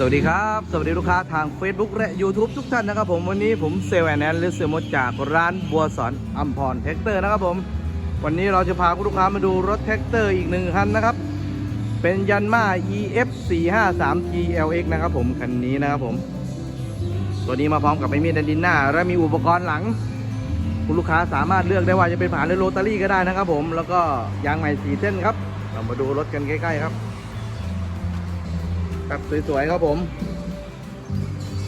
สวัสดีครับ สวัสดีลูกค้าทาง Facebook และ YouTube ทุกท่านนะครับผมวันนี้ผมเซลล์แอนแอนหรือเซลล์มดจากร้านบัวสอนอัมพรแท็กเตอร์นะครับผม วันนี้เราจะพาคุณลูกค้ามาดูรถแท็กเตอร์อีกหนึ่งคันนะครับ เป็นยันมา EF 4 5 3 GLX นะครับผม คันนี้นะครับผม ตัวนี้มาพร้อมกับไม่มีดันดินหน้า และมีอุปกรณ์หลัง คุณลูกค้าสามารถเลือกได้ว่าจะเป็นผ่านหรือโรตารี่ก็ได้นะครับผมแล้วก็ยางใหม่สีเส้นครับเรามาดูรถกันใกล้ๆครับ ครับสวยๆครับผม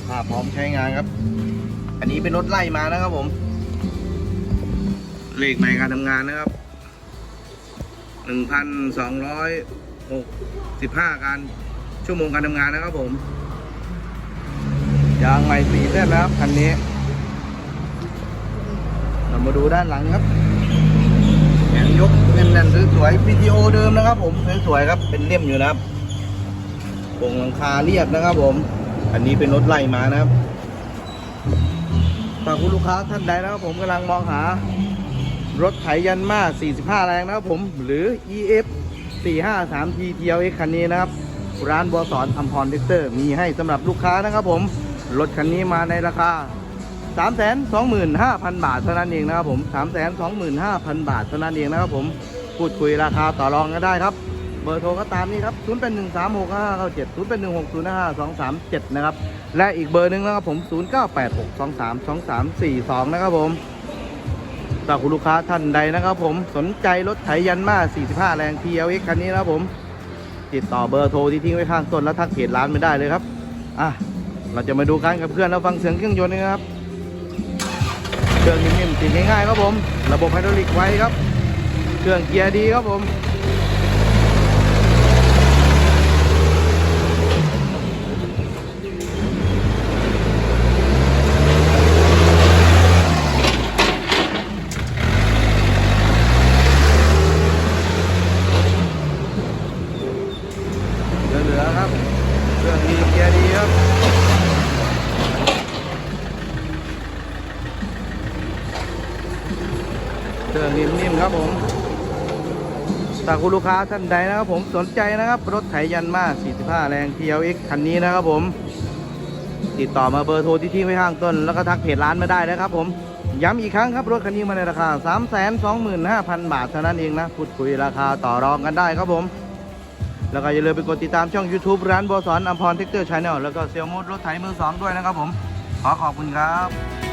ภาพพร้อมใช้งานครับ อันนี้เป็นรถไล่มานะครับผมเลขใหม่การทำงานนะครับ1,265การชั่วโมงการทำงานนะครับผมยางใหม่สีเส้นแล้วครับคันนี้ เรามาดูด้านหลังครับแขนยกแน่นๆสวยๆ PTO เดิมนะครับผมสวยๆครับเป็นเลี่ยมอยู่นะครับ โครงหลังคาเรียบนะครับผม อันนี้เป็นรถไล่มานะครับฝากคุณลูกค้าท่านใดนะครับผมกำลังมองหารถไถยันมา 45 แรงนะครับผม หรือ EF 453 T TLX คันนี้นะครับ ร้านบัวสอนอัมพรเทคเตอร์ มีให้สำหรับลูกค้านะครับผม รถคันนี้มาในราคา 325,000 บาทเท่านั้นเองนะครับผม 325,000 บาทเท่านั้นเองนะครับผม พูดคุยราคาต่อรองกันได้ครับ เบอร์โทรก็ตามนี้ครับ0เป็น1 3 6 5 9 7 0เป็น1 6 0 5 2 3 7 นะครับ และอีกเบอร์หนึ่งนะครับผม 0 9 8 6 2 3 2 3 4 2 นะครับผมถ้าคุณลูกค้าท่านใดนะครับผมสนใจรถไถยันมา45 แรง TLX คันนี้นะครับผม ติดต่อเบอร์โทรที่ทิ้งไว้ข้างต้นแล้วทักเพจร้านไม่ได้เลยครับ อะ เราจะมาดูการขับเคลื่อนแล้วฟังเสียงเครื่องยนต์นะครับ เครื่องนิ่มๆติดง่ายๆครับผม ระบบไฮดรอลิกไว้ครับ เครื่องเกียร์ดีครับผม เหลือๆครับ เครื่องดีเกียร์ดีครับเครื่องนิ่มๆครับผมถ้าคุณลูกค้าท่านใดนะครับผมสนใจนะครับ รถไถยันมา 45 แรง TLX คันนี้นะครับผม ติดต่อมาเบอร์โทรที่ทิ้งไว้ข้างต้น แล้วก็ทักเพจร้านมาได้นะครับผมย้ำอีกครั้งครับ รถคันนี้มาในราคา 325,000 บาทเท่านั้นเองนะ พูดคุยราคาต่อรองกันได้ครับผม แล้วก็อย่าลืมไปกดติดตามช่อง YouTube ร้านบอสอนอัมพรเทคเตอร์ชาแนลแล้วก็เซลมูดรถไถมือสองด้วยนะครับผม ขอขอบคุณครับ